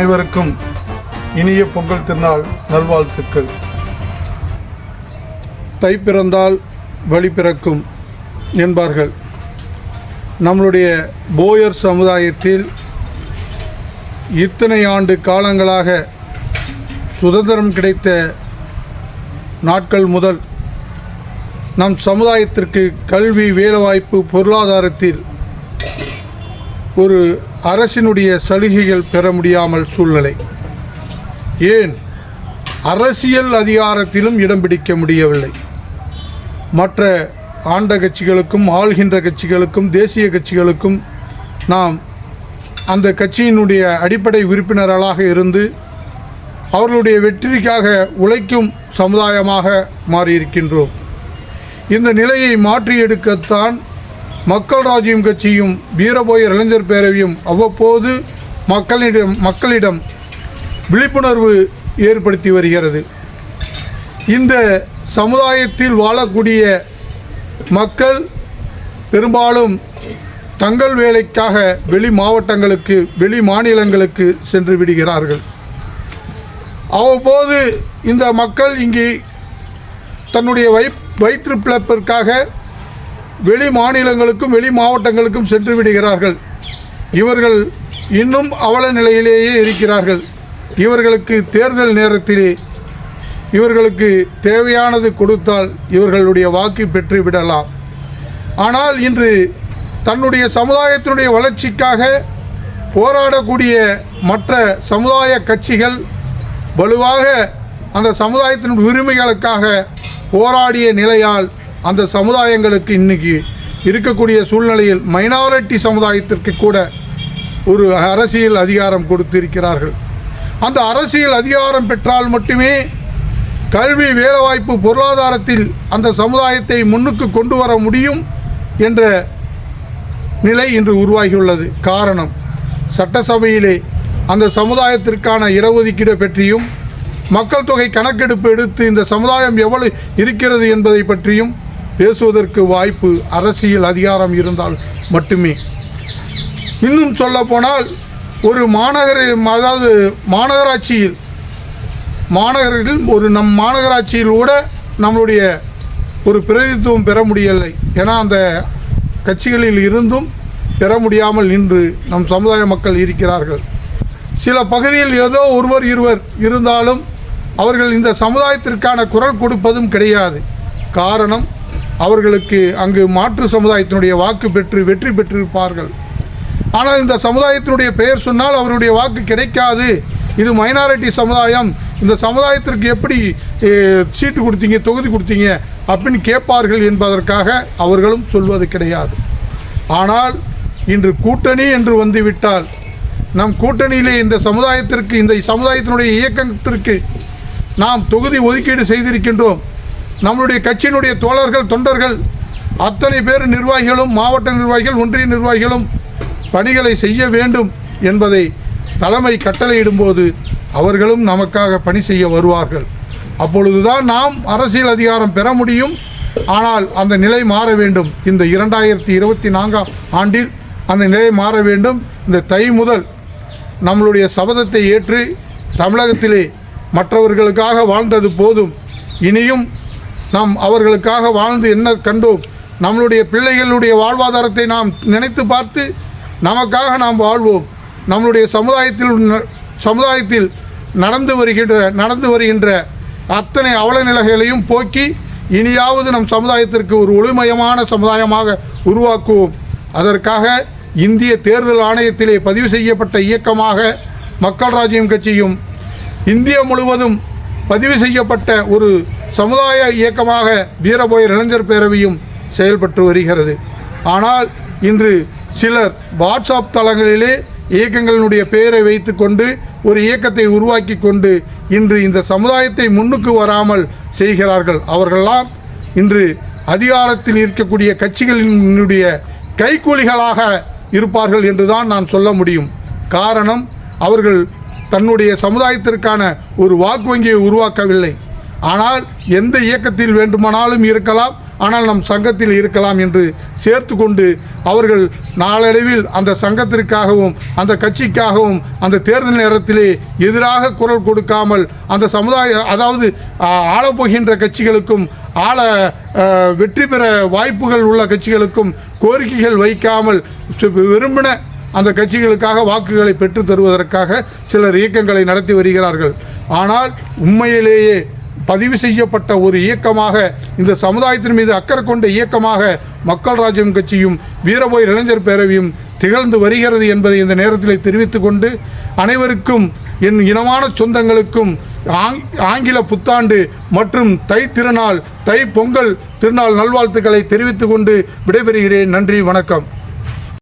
அனைவருக்கும் இனிய பொங்கல் திருநாள் நல்வாழ்த்துக்கள். தை பிறந்தால் வழி பிறக்கும் என்பார்கள். நம்மளுடைய போயர் சமுதாயத்தில் இத்தனை ஆண்டு காலங்களாக சுதந்திரம் கிடைத்த நாட்கள் முதல் நம் சமுதாயத்திற்கு கல்வி வேலைவாய்ப்பு பொருளாதாரத்தில் ஒரு அரசினுடைய சலுகைகள் பெற முடியாமல் சூழ்நிலை. ஏன்? அரசியல் அதிகாரத்திலும் இடம் பிடிக்க முடியவில்லை. மற்ற ஆண்ட கட்சிகளுக்கும் ஆள்கின்ற கட்சிகளுக்கும் தேசிய கட்சிகளுக்கும் நாம் அந்த கட்சியினுடைய அடிப்படை உறுப்பினர்களாக இருந்து அவர்களுடைய வெற்றிக்காக உழைக்கும் சமுதாயமாக மாறியிருக்கின்றோம். இந்த நிலையை மாற்றி எடுக்கத்தான் மக்கள் ராஜ்யம் கட்சியும் வீரபோய இளைஞர் பேரவையும் அவ்வப்போது மக்களிடம் மக்களிடம் விழிப்புணர்வு ஏற்படுத்தி வருகிறது. இந்த சமுதாயத்தில் வாழக்கூடிய மக்கள் பெரும்பாலும் தங்கள் வேலைக்காக வெளி மாவட்டங்களுக்கு வெளி மாநிலங்களுக்கு சென்று விடுகிறார்கள். அவ்வப்போது இந்த மக்கள் இங்கே தன்னுடைய வை வயிற்று பிழப்பிற்காக வெளி மாநிலங்களுக்கும் வெளி மாவட்டங்களுக்கும் சென்று விடுகிறார்கள். இவர்கள் இன்னும் அவல நிலையிலேயே இருக்கிறார்கள். இவர்களுக்கு தேர்தல் நேரத்திலே இவர்களுக்கு தேவையானது கொடுத்தால் இவர்களுடைய வாக்கு பெற்று விடலாம். ஆனால் இன்று தன்னுடைய சமுதாயத்தினுடைய வளர்ச்சிக்காக போராடக்கூடிய மற்ற சமுதாய கட்சிகள் வலுவாக அந்த சமுதாயத்தின் உரிமைகளுக்காக போராடிய நிலையால் அந்த சமுதாயங்களுக்கு இன்னைக்கு இருக்கக்கூடிய சூழ்நிலையில் மைனாரிட்டி சமுதாயத்திற்கு கூட ஒரு அரசியல் அதிகாரம் கொடுத்திருக்கிறார்கள். அந்த அரசியல் அதிகாரம் பெற்றால் மட்டுமே கல்வி வேலைவாய்ப்பு பொருளாதாரத்தில் அந்த சமுதாயத்தை முன்னுக்கு கொண்டு வர முடியும் என்ற நிலை இன்று உருவாகியுள்ளது. காரணம் சட்டசபையிலே அந்த சமுதாயத்திற்கான இடஒதுக்கீடு பற்றியும் மக்கள் தொகை கணக்கெடுப்பு எடுத்து இந்த சமுதாயம் எவ்வளவு இருக்கிறது என்பதை பற்றியும் பேசுவதற்கு வாய்ப்பு அரசியல் அதிகாரம் இருந்தால் மட்டுமே. இன்னும் சொல்லப்போனால் ஒரு மாநகர அதாவது மாநகராட்சியில் மாநகரில் ஒரு நம் மாநகராட்சியில் கூட நம்மளுடைய ஒரு பிரதித்துவம் பெற முடியவில்லை ஏன்னா அந்த கட்சிகளில் இருந்தும் பெற முடியாமல் நின்று நம் சமுதாய மக்கள் இருக்கிறார்கள். சில பகுதியில் ஏதோ ஒருவர் இருவர் இருந்தாலும் அவர்கள் இந்த சமுதாயத்திற்கான குரல் கொடுப்பதும் கிடையாது. காரணம் அவர்களுக்கு அங்கு மாற்று சமுதாயத்தினுடைய வாக்கு பெற்று வெற்றி பெற்றிருப்பார்கள். ஆனால் இந்த சமுதாயத்தினுடைய பெயர் சொன்னால் அவருடைய வாக்கு கிடைக்காது. இது மைனாரிட்டி சமுதாயம். இந்த சமுதாயத்திற்கு எப்படி சீட்டு கொடுத்தீங்க தொகுதி கொடுத்தீங்க அப்படின்னு கேட்பார்கள் என்பதற்காக அவர்களும் சொல்வது கிடையாது. ஆனால் இன்று கூட்டணி என்று வந்துவிட்டால் நம் கூட்டணியிலே இந்த சமுதாயத்திற்கு இந்த சமுதாயத்தினுடைய இயக்கத்திற்கு நாம் தொகுதி ஒதுக்கீடு செய்திருக்கின்றோம். நம்மளுடைய கட்சியினுடைய தோழர்கள் தொண்டர்கள் அத்தனை பேர் நிர்வாகிகளும் மாவட்ட நிர்வாகிகள் ஒன்றிய நிர்வாகிகளும் பணிகளை செய்ய வேண்டும் என்பதை தலைமை கட்டளையிடும்போது அவர்களும் நமக்காக பணி செய்ய வருவார்கள். அப்பொழுதுதான் நாம் அரசியல் அதிகாரம் பெற முடியும். ஆனால் அந்த நிலை மாற வேண்டும். இந்த இரண்டாயிரத்தி இருபத்தி நான்காம் ஆண்டில் அந்த நிலை மாற வேண்டும். இந்த தை முதல் நம்மளுடைய சபதத்தை ஏற்று தமிழகத்திலே மற்றவர்களுக்காக வாழ்ந்தது போதும். இனியும் நாம் அவர்களுக்காக வாழ்ந்து என்ன கண்டோம்? நம்மளுடைய பிள்ளைகளுடைய வாழ்வாதாரத்தை நாம் நினைத்து பார்த்து நமக்காக நாம் வாழ்வோம். நம்மளுடைய சமுதாயத்தில் சமுதாயத்தில் நடந்து வருகின்ற நடந்து வருகின்ற அத்தனை அவல நிலைகளையும் போக்கி இனியாவது நம் சமுதாயத்திற்கு ஒரு ஒளிமயமான சமுதாயமாக உருவாக்குவோம். அதற்காக இந்திய தேர்தல் ஆணையத்திலே பதிவு செய்யப்பட்ட இயக்கமாக மக்கள் ராஜ்யம் கட்சியும் இந்தியா முழுவதும் பதிவு செய்யப்பட்ட ஒரு சமுதாய இயக்கமாக வீரபோயர் இளைஞர் பேரவையும் செயல்பட்டு வருகிறது. ஆனால் இன்று சிலர் வாட்ஸ்அப் தளங்களிலே இயக்கங்களினுடைய பெயரை வைத்துக்கொண்டு ஒரு இயக்கத்தை உருவாக்கி கொண்டு இன்று இந்த சமுதாயத்தை முன்னுக்கு வராமல் செய்கிறார்கள். அவர்களெல்லாம் இன்று அதிகாரத்தில் இருக்கக்கூடிய கட்சிகளினுடைய கைக்கூலிகளாக இருப்பார்கள் என்றுதான் நான் சொல்ல முடியும். காரணம் அவர்கள் தன்னுடைய சமுதாயத்திற்கான ஒரு வாக்கு வங்கியை உருவாக்கவில்லை. ஆனால் எந்த இயக்கத்தில் வேண்டுமானாலும் இருக்கலாம் ஆனால் நம் சங்கத்தில் இருக்கலாம் என்று சேர்த்து கொண்டு அவர்கள் நாளடைவில் அந்த சங்கத்திற்காகவும் அந்த கட்சிக்காகவும் அந்த தேர்தல் நேரத்திலே எதிராக குரல் கொடுக்காமல் அந்த சமுதாய அதாவது ஆளப்போகின்ற கட்சிகளுக்கும் ஆள வெற்றி பெற வாய்ப்புகள் உள்ள கட்சிகளுக்கும் கோரிக்கைகள் வைக்காமல் விரும்பின அந்த கட்சிகளுக்காக வாக்குகளை பெற்று தருவதற்காக சிலர் இயக்கங்களை நடத்தி வருகிறார்கள். ஆனால் உண்மையிலேயே பதிவு செய்யப்பட்ட ஒரு இயக்கமாக இந்த சமுதாயத்தின் மீது அக்கறை கொண்ட இயக்கமாக மக்கள் ராஜ்யம் கட்சியும் வீரபோய் இளைஞர் பேரவையும் திகழ்ந்து வருகிறது என்பதை இந்த நேரத்தில் தெரிவித்துக் கொண்டு அனைவருக்கும் என் இனமான சொந்தங்களுக்கும் ஆங்- ஆங்கில புத்தாண்டு மற்றும் தை திருநாள் தை பொங்கல் திருநாள் நல்வாழ்த்துக்களை தெரிவித்துக் கொண்டு விடைபெறுகிறேன். நன்றி வணக்கம்.